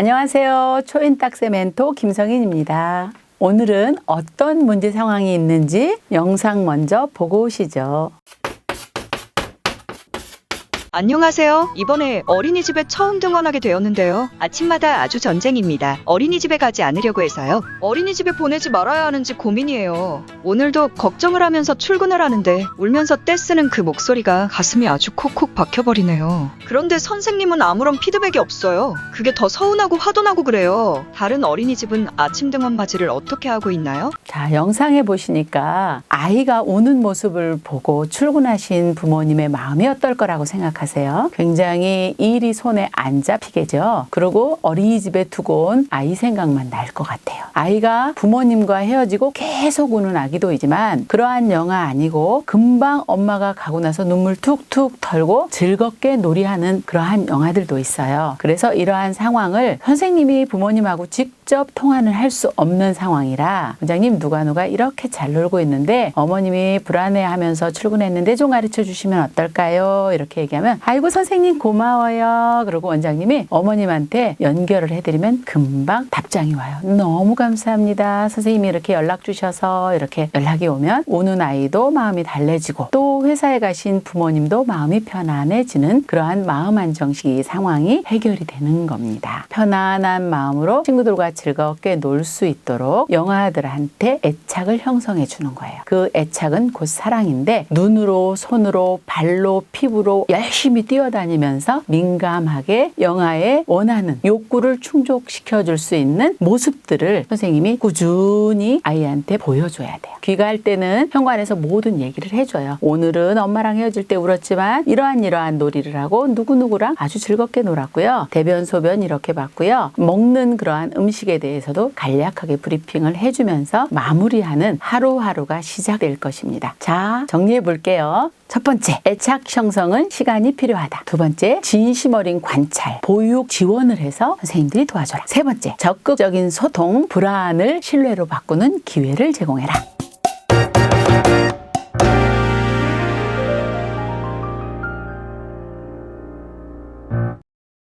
안녕하세요. 초인딱새 멘토 김성인입니다. 오늘은 어떤 문제 상황이 있는지 영상 먼저 보고 오시죠. 안녕하세요. 이번에 어린이집에 처음 등원하게 되었는데요. 아침마다 아주 전쟁입니다. 어린이집에 가지 않으려고 해서요. 어린이집에 보내지 말아야 하는지 고민이에요. 오늘도 걱정을 하면서 출근을 하는데 울면서 떼쓰는 그 목소리가 가슴이 아주 콕콕 박혀버리네요. 그런데 선생님은 아무런 피드백이 없어요. 그게 더 서운하고 화도 나고 그래요. 다른 어린이집은 아침 등원 바지를 어떻게 하고 있나요? 자, 영상에 보시니까 아이가 우는 모습을 보고 출근하신 부모님의 마음이 어떨 거라고 생각 하세요? 굉장히 일이 손에 안 잡히겠죠? 그리고 어린이집에 두고 온 아이 생각만 날 것 같아요. 아이가 부모님과 헤어지고 계속 우는 아기도 이지만 그러한 영화 아니고 금방 엄마가 가고 나서 눈물 툭툭 털고 즐겁게 놀이하는 그러한 영화들도 있어요. 그래서 이러한 상황을 선생님이 부모님하고 직접 통화는 할 수 없는 상황이라 원장님 누가 누가 이렇게 잘 놀고 있는데 어머님이 불안해하면서 출근했는데 좀 가르쳐 주시면 어떨까요? 이렇게 얘기하면 아이고 선생님 고마워요. 그리고 원장님이 어머님한테 연결을 해드리면 금방 답장이 와요. 너무 감사합니다. 선생님이 이렇게 연락 주셔서 이렇게 연락이 오면 오는 아이도 마음이 달래지고 또 회사에 가신 부모님도 마음이 편안해지는 그러한 마음 안정식 상황이 해결이 되는 겁니다. 편안한 마음으로 친구들과 즐겁게 놀 수 있도록 영아들한테 애착을 형성해 주는 거예요. 그 애착은 곧 사랑인데 눈으로 손으로 발로 피부로 열심히 뛰어다니면서 민감하게 영아의 원하는 욕구를 충족시켜 줄 수 있는 모습들을 선생님이 꾸준히 아이한테 보여줘야 돼요. 귀가할 때는 현관에서 모든 얘기를 해줘요. 오늘은 엄마랑 헤어질 때 울었지만 이러한 이러한 놀이를 하고 누구누구랑 아주 즐겁게 놀았고요. 대변, 소변 이렇게 봤고요. 먹는 그러한 음식에 대해서도 간략하게 브리핑을 해주면서 마무리하는 하루하루가 시작될 것입니다. 자, 정리해 볼게요. 첫 번째, 애착 형성은 시간 이 필요하다. 두 번째, 진심 어린 관찰, 보육 지원을 해서 선생님들이 도와줘라. 세 번째, 적극적인 소통, 불안을 신뢰로 바꾸는 기회를 제공해라.